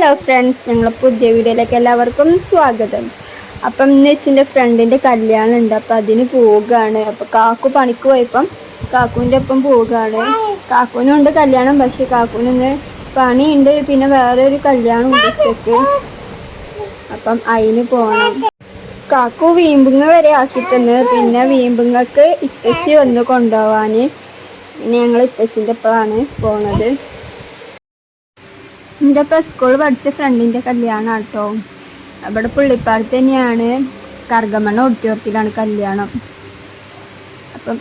Hello friends ഞങ്ങളെ പുതിയ വീഡിയോയിലേക്ക് എല്ലാവർക്കും സ്വാഗതം. അപ്പം ഇന്ന് വെച്ചിന്റെ ഫ്രണ്ടിന്റെ കല്യാണം ഉണ്ട് അപ്പം അതിന് പോവുകയാണ്. അപ്പം കാക്കു പണിക്ക് പോയപ്പം കാക്കുവിന്റെ ഒപ്പം പോവുകയാണ്. കാക്കുവിനും ഉണ്ട് കല്യാണം പക്ഷേ കാക്കുവിന് പണിയുണ്ട്. പിന്നെ വേറെ ഒരു കല്യാണം ഉച്ചയ്ക്ക് അപ്പം അതിന് പോകണം കാക്കു വീമ്പുങ്ങ വരെ ആക്കി തന്നു പിന്നെ വീമ്പുങ്ങൾക്ക് ഇപ്പച്ചി വന്ന് കൊണ്ടുപോവാൻ പിന്നെ ഞങ്ങൾ ഇപ്പച്ചിന്റെ ഒപ്പമാണ് പോണത്. എന്റെ ഇപ്പം സ്കൂൾ പഠിച്ച ഫ്രണ്ടിന്റെ കല്യാണം കേട്ടോ അവിടെ പുള്ളിപ്പാടത്ത് തന്നെയാണ് കർഗമണ്ണ ഓഡിറ്റോറിയത്തിലാണ് കല്യാണം. അപ്പം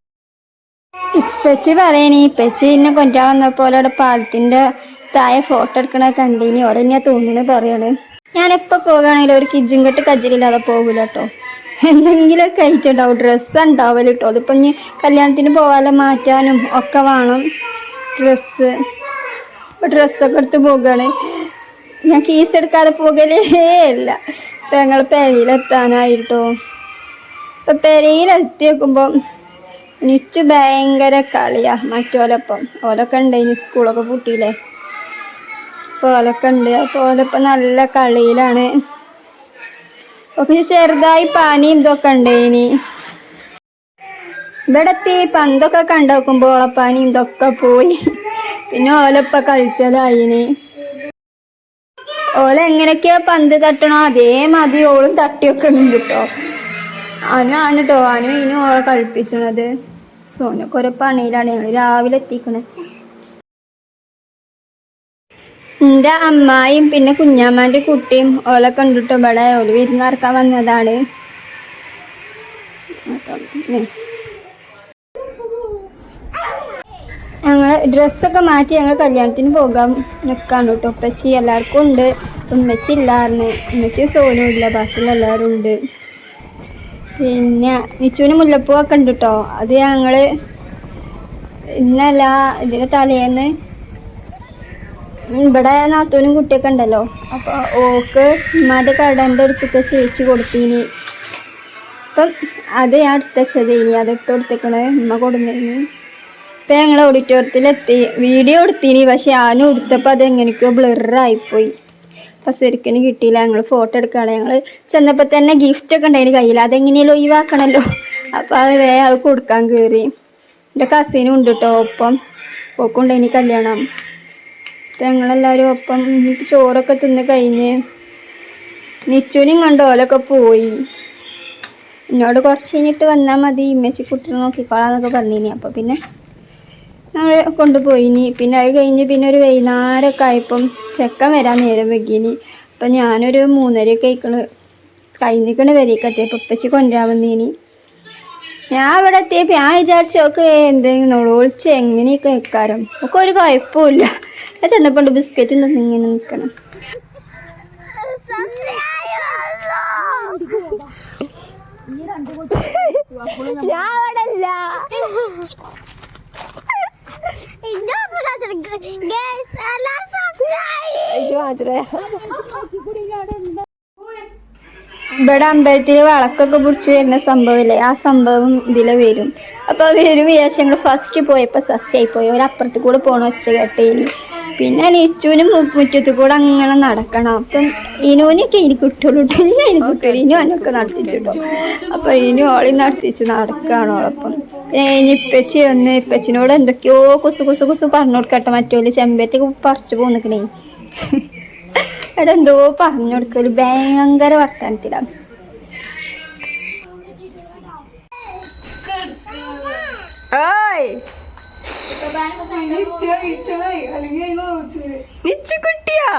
ഇപ്പച്ചി പറയണേ ഇപ്പച്ചി എന്നെ കൊണ്ടാ പോലെ അവിടെ പാലത്തിന്റെ തായ ഫോട്ടോ എടുക്കണ കണ്ടീനി. ഓരോ ഞാൻ തോന്നുന്നു പറയണ്. ഞാനെപ്പോൾ പോകുകയാണെങ്കിലും ഒരു കിജും കെട്ട് കജിലില്ലാതെ പോകില്ല കേട്ടോ എന്തെങ്കിലുമൊക്കെ ആയിട്ടുണ്ടാവും. ഡ്രസ്സ് ഉണ്ടാവില്ല കേട്ടോ അതിപ്പോൾ ഇനി കല്യാണത്തിന് പോകാതെ മാറ്റാനും ഒക്കെ വേണം. ഡ്രസ്സ് ഡ്രസ്സൊക്കെ എടുത്ത് ഞാൻ കീസ് എടുക്കാതെ പോകലേ ഇല്ല. ഇപ്പൊ ഞങ്ങൾ പെരയിലെത്താനായിട്ടോ. ഇപ്പൊ പെരയിലെത്തി നിച്ച് ഭയങ്കര കളിയാ മറ്റോലൊപ്പം. ഓലൊക്കെ ഇനി സ്കൂളൊക്കെ പൂട്ടിയില്ലേ? അപ്പോൾ ഓലൊക്കെ ഉണ്ട്. അപ്പോൾ ഓലൊപ്പം നല്ല കളിയിലാണ്. ഒക്കെ ചെറുതായി പനിയും ഇതൊക്കെ ഇനി. ഇവിടെ എത്തി പന്തൊക്കെ കണ്ടോക്കുമ്പോൾ ഓളപ്പാനിയും ഇതൊക്കെ പോയി. പിന്നെ ഓലപ്പ കളിച്ചതായിന്. ഓല എങ്ങനെയൊക്കെയാ പന്ത് തട്ടണോ അതേമാതിരി ഓളും തട്ടിയൊക്കെ ഉണ്ട് കേട്ടോ അനു ആണ് കേട്ടോ അനു ഇനി ഓളെ കളിപ്പിച്ചണത്. സോനൊക്കെ ഓരോ പണിയിലാണ് ഞങ്ങൾ രാവിലെ എത്തിക്കണേ. എന്റെ അമ്മായും പിന്നെ കുഞ്ഞാമ്മാന്റെ കുട്ടിയും ഓലൊക്കെ ഉണ്ട് കേട്ടോ ഇവിടെ ഓൽ വിരുന്നാർക്കാൻ വന്നതാണ് അപ്പം, ഉം. ഞങ്ങൾ ഡ്രസ്സൊക്കെ മാറ്റി ഞങ്ങൾ കല്യാണത്തിന് പോകാൻ നിൽക്കാണ് കേട്ടോ ഉപ്പച്ചി എല്ലാവർക്കും ഉണ്ട്. ഉമ്മച്ചി ഇല്ലായിരുന്നു ഉമ്മച്ചി സോനും ഇല്ല. ബാക്കിയുള്ള എല്ലാവരും ഉണ്ട്. പിന്നെ നിച്ചുവിന് മുല്ലപ്പൂവൊക്കെ ഉണ്ട് കേട്ടോ അത് ഞങ്ങൾ ഇന്നല്ല ഇതിന് തലേന്ന് ഇവിടെ നാത്തൂനും കുട്ടിയൊക്കെ ഉണ്ടല്ലോ. അപ്പോൾ ഓക്ക് ഉമ്മാന്റെ കടന്റെ അടുത്തൊക്കെ ചേച്ചി കൊടുത്തിന്. അപ്പം അത് ഞാൻ എടുത്തച്ചത് ഇനി അതിട്ട് കൊടുത്തേക്കണേ. ഉമ്മ കൊടുന്നതിന് ഇപ്പം ഞങ്ങൾ ഓഡിറ്റോറിയത്തിലെത്തി വീഡിയോ എടുത്തീനി പക്ഷെ ആനും എടുത്തപ്പോൾ അത് എങ്ങനെയൊക്കെയോ ബ്ലറായിപ്പോയി അപ്പം ശരിക്കും കിട്ടിയില്ല. ഞങ്ങൾ ഫോട്ടോ എടുക്കുകയാണ് ഞങ്ങൾ ചെന്നപ്പോൾ തന്നെ ഗിഫ്റ്റ് ഒക്കെ ഉണ്ടായിന് കയ്യിൽ അതെങ്ങനെയല്ലോ ഒഴിവാക്കണമല്ലോ അപ്പോൾ അത് വേ അത് കൊടുക്കാൻ കയറി എന്റെ കസിനും ഉണ്ട് കേട്ടോ ഒപ്പം ഓക്കുണ്ടായിനി കല്യാണം. അപ്പം ഞങ്ങളെല്ലാവരും ഒപ്പം ചോറൊക്കെ തിന്ന് കഴിഞ്ഞ് നിച്ചുനും കണ്ട് ഓലൊക്കെ പോയി. എന്നോട് കുറച്ച് കഴിഞ്ഞിട്ട് വന്നാൽ മതി. ഇമ്മച്ചി കുട്ടിനെ നോക്കിക്കോളാന്നൊക്കെ പറഞ്ഞിനി. അപ്പോൾ പിന്നെ ഞങ്ങൾ കൊണ്ടുപോയിനി പിന്നെ അത് കഴിഞ്ഞ് പിന്നെ ഒരു വൈകുന്നേരമൊക്കെ ആയപ്പം ചെക്കൻ വരാൻ നേരം വെക്കിനി അപ്പം ഞാനൊരു മൂന്നരയൊക്കെ ആയിക്കണ്. കഴിഞ്ഞിക്കണ വരേക്ക് അപ്പം ഉപ്പച്ചി കൊണ്ടുവരാൻ വന്നീനി. ഞാൻ ഇവിടെ എത്തിയപ്പോൾ ഞാൻ വിചാരിച്ചു ഒക്കെ എന്തെങ്കിലും ഒളിച്ച് എങ്ങനെയൊക്കെ വെക്കാരം ഒക്കെ ഒരു കുഴപ്പമില്ല ഞാൻ ചെന്നപ്പോൾ ബിസ്ക്കറ്റ് ഇങ്ങനെ നിൽക്കണം ഞാൻ അവിടെ അല്ല ഇവിടെ അമ്പലത്തിൽ വിളക്കൊക്കെ പിടിച്ച് വരുന്ന സംഭവമില്ലേ? ആ സംഭവം ഇതിലെ വരും. അപ്പോൾ വരും വിചാരിച്ചു ഞങ്ങൾ ഫസ്റ്റ് പോയപ്പോൾ സസ്യായി പോയി. ഒരപ്പുറത്ത് കൂടെ പോണ ഒച്ച കേട്ടേന് പിന്നെ നിച്ചുവിനും മു- മുറ്റത്ത് കൂടെ അങ്ങനെ നടക്കണം. അപ്പം ഇനുവിനൊക്കെ ഇനി കിട്ടുള്ളൂ ഇനി അവനൊക്കെ നടത്തിച്ചിട്ടോ അപ്പോൾ ഇനി ഓളി നടത്തിച്ച് നടക്കുകയാണ് ഓളപ്പം. ഇനി ഇപ്പച്ചി ഒന്ന് ഇപ്പച്ചിനോട് എന്തൊക്കെയോ കുസു കുസു കുസു പറഞ്ഞു കൊടുക്കട്ടെ മറ്റോൽ ചെമ്പരത്തി പറിച്ചു പോന്നിക്കണേ. എടാ എന്തോ പറഞ്ഞു കൊടുക്കൽ ഭയങ്കര വർത്തമാനത്തിലാണ് ഓയ്. നിച്ചു കുട്ടിയാ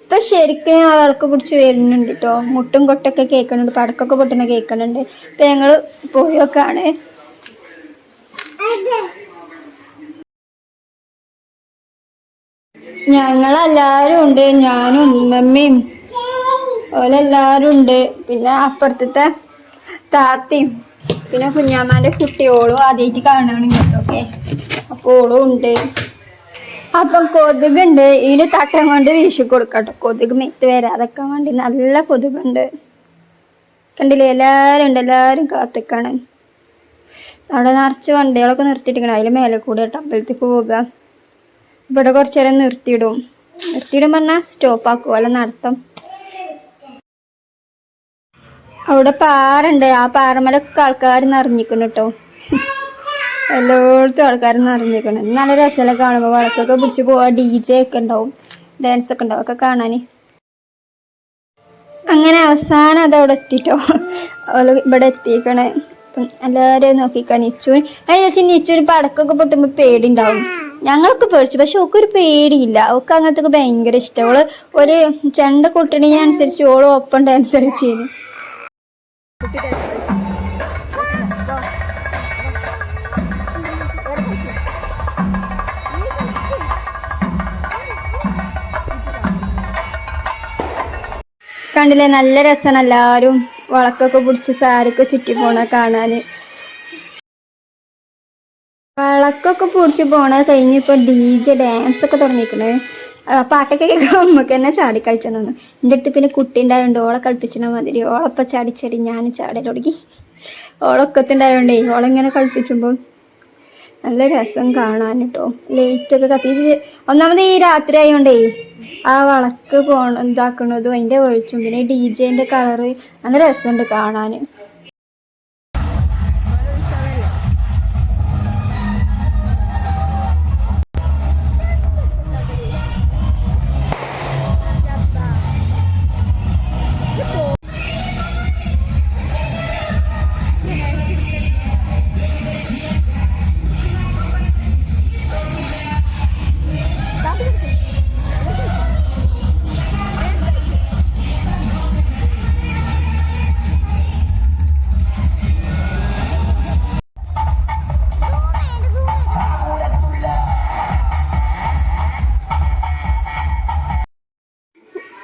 ഇപ്പൊ ശരിക്കും ആ വിളക്ക് പിടിച്ച് വരുന്നുണ്ട് കേട്ടോ മുട്ടും കൊട്ടൊക്കെ കേൾക്കുന്നുണ്ട് പടക്കൊക്കെ പൊട്ടുന്ന കേൾക്കുന്നുണ്ട്. ഇപ്പൊ ഞങ്ങൾ പോയൊക്കെയാണ് ഞങ്ങളെല്ലാരും ഉണ്ട്. ഞാനും ഉമ്മമ്മയും ഓലെല്ലാരും ഉണ്ട്. പിന്നെ അപ്പുറത്തെ താത്തയും പിന്നെ കുഞ്ഞാമാന്റെ കുട്ടിയോളും ആദ്യമായിട്ട് കാണുകയാണെങ്കിൽ കേട്ടോക്കെ അപ്പോൾ ഓളും ഉണ്ട്. അപ്പം കൊതുകുണ്ട്. ഇതിന് തട്ടം കൊണ്ട് വീശി കൊടുക്കട്ടോ. കൊതുക് മെത്ത് വരാതൊക്കെ വേണ്ടി നല്ല കൊതുകുണ്ട്. കണ്ടില്ലേ? എല്ലാവരും ഉണ്ട്. എല്ലാവരും കാത്തിക്കാണ്. അവിടെ നിറച്ച് വണ്ടികളൊക്കെ നിർത്തിയിട്ടിരിക്കണം. അതിൽ മേലെ കൂടെ അമ്പലത്തേക്ക് പോവുക ഇവിടെ കുറച്ച് നേരം നിർത്തിയിടും. നിർത്തിയിടും പറഞ്ഞാൽ സ്റ്റോപ്പ് ആക്കും. അല്ല നടത്തം. അവിടെ പാറുണ്ട് ആ പാറമലൊക്കെ ആൾക്കാർ നിറഞ്ഞിക്കുന്നു കേട്ടോ എല്ലായിടത്തും ആൾക്കാർ നിറഞ്ഞിരിക്കണം നല്ല രസമല്ല കാണുമ്പോൾ വഴക്കൊക്കെ പിടിച്ച് പോവാ. ഡി ജെ ഒക്കെ ഉണ്ടാവും. ഡാൻസ് ഒക്കെ ഉണ്ടാവും. ഒക്കെ കാണാൻ അങ്ങനെ അവസാനം അത് അവിടെ എത്തിട്ടോ. അവൾ ഇവിടെ എത്തിക്കണേ എല്ലാവരെയും നോക്കിക്കാൻ നിച്ചു ചേച്ചി നിച്ചൊരു പടക്കൊക്കെ പൊട്ടുമ്പോൾ പേടി പേടിണ്ടാവും ഞങ്ങളൊക്കെ പേടിച്ചു. പക്ഷെ ഓക്കൊരു പേടിയില്ല. അവൾക്ക് അങ്ങനത്തെ ഭയങ്കര ഇഷ്ടം. ഓൾ ഒരു ചെണ്ട കൊട്ടണിനനുസരിച്ച് ഓൾ ഒപ്പം ഡാൻസ് കളിച്ചിരുന്നു കണ്ടില്ലേ? നല്ല രസമാണ് എല്ലാവരും വളക്കൊക്കെ പിടിച്ച് സാരൊക്കെ ചുറ്റി പോണ കാണാന് വളക്കൊക്കെ പിടിച്ച് പോണ കഴിഞ്ഞിപ്പോൾ ഡി ജെ ഡാൻസ് ഒക്കെ തുടങ്ങിക്കണേ പാട്ടൊക്കെ കേൾക്കുമ്പോൾ നമുക്ക് തന്നെ ചാടി എന്റെ അടുത്ത് പിന്നെ കുട്ടി ഉണ്ടായതുകൊണ്ട് ഓളെ കളിപ്പിച്ചിന മാതിരി. ഓളപ്പം ചാടി ചാടി ഞാൻ ചാടി തുടങ്ങി ഓളൊക്കത്തുണ്ടായോണ്ടേ ഓളെങ്ങനെ കളിപ്പിച്ചുമ്പോൾ നല്ല രസം കാണാൻ കേട്ടോ ലൈറ്റൊക്കെ കത്തിച്ച് ഒന്നാമത് ഈ രാത്രി ആയതുകൊണ്ടേ ആ വളക്ക് പോണ ഇതാക്കണതും അതിന്റെ വെളിച്ചും. പിന്നെ ഡി ജെന്റെ കളറ് നല്ല രസമുണ്ട് കാണാൻ.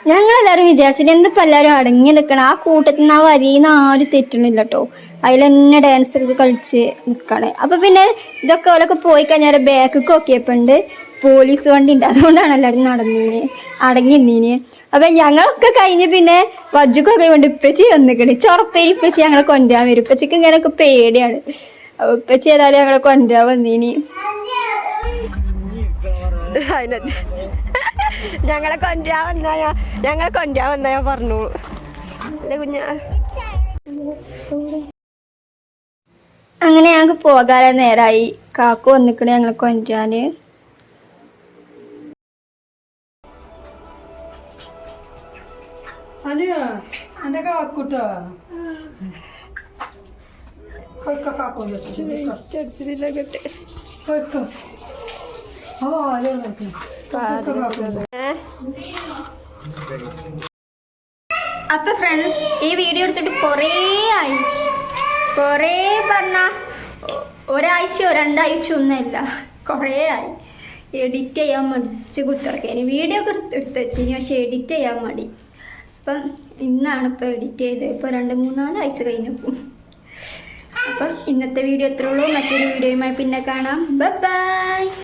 ഞങ്ങളെല്ലാരും വിചാരിച്ചിട്ട് എന്തിപ്പോ എല്ലാരും അടങ്ങി നിൽക്കണം ആ കൂട്ടത്തിൽ നിന്ന് ആ വരിന്ന് ആരും തെറ്റണില്ല കേട്ടോ അതിൽ തന്നെ ഡാൻസ് ഒക്കെ കളിച്ച് നിൽക്കണേ അപ്പൊ പിന്നെ ഇതൊക്കെ ഓലൊക്കെ പോയി കഴിഞ്ഞാൽ ബാക്കൊക്കെ നോക്കിയപ്പോണ്ട് പോലീസ് വണ്ടി ഉണ്ട് അതുകൊണ്ടാണ് എല്ലാവരും നടന്നീന് അടങ്ങി നിന്നീന്. അപ്പൊ ഞങ്ങളൊക്കെ കഴിഞ്ഞ് പിന്നെ വജ്ജുക്കൊക്കെ കൊണ്ട് ഇപ്പച്ചി വന്നിക്കണ്. ചൊറപ്പേരി ഇപ്പച്ചി ഞങ്ങളെ കൊണ്ടുപോകാൻ വരും. ഇപ്പച്ചിക്ക് ഇങ്ങനെയൊക്കെ പേടിയാണ്. അപ്പൊ ഇപ്പച്ചി ഏതായാലും ഞങ്ങളെ കൊണ്ടുപോകാൻ വന്നീനി. അതിനെ ഞങ്ങളെ കൊണ്ടാ വന്നാ ഞങ്ങളെ കൊണ്ടാ വന്നാ ഞാൻ പറഞ്ഞോളൂ. അല്ലേ കുഞ്ഞ? അങ്ങനെ ഞങ്ങൾക്ക് പോകാതെ നേരായി. കാക്കു വന്നിക്കണേ ഞങ്ങളെ കൊണ്ടുവരാന് അതെയോ എന്റെ കാക്കൂട്ടോ? കൊയ്ക്ക കാക്കോ കൊയ്ക്ക ഓ അതെ അപ്പൊ ഫ്രണ്ട്സ് ഈ വീഡിയോ എടുത്തിട്ട് കുറേ ആയി. കുറേ പറഞ്ഞ ഒരാഴ്ചയോ രണ്ടാഴ്ച ഒന്നുമില്ല. കുറേ ആയി. എഡിറ്റ് ചെയ്യാൻ മടിച്ച് കുത്തിറക്കി. വീഡിയോ ഒക്കെ എടുത്ത് വെച്ചിനി പക്ഷെ എഡിറ്റ് ചെയ്യാൻ മടി. അപ്പം ഇന്നാണ് ഇപ്പോൾ എഡിറ്റ് ചെയ്തത്. ഇപ്പോൾ രണ്ട് മൂന്നാലാഴ്ച കഴിഞ്ഞപ്പോൾ അപ്പം ഇന്നത്തെ വീഡിയോ എത്ര ഉള്ളൂ. മറ്റൊരു വീഡിയോയുമായി പിന്നെ കാണാം. ബൈ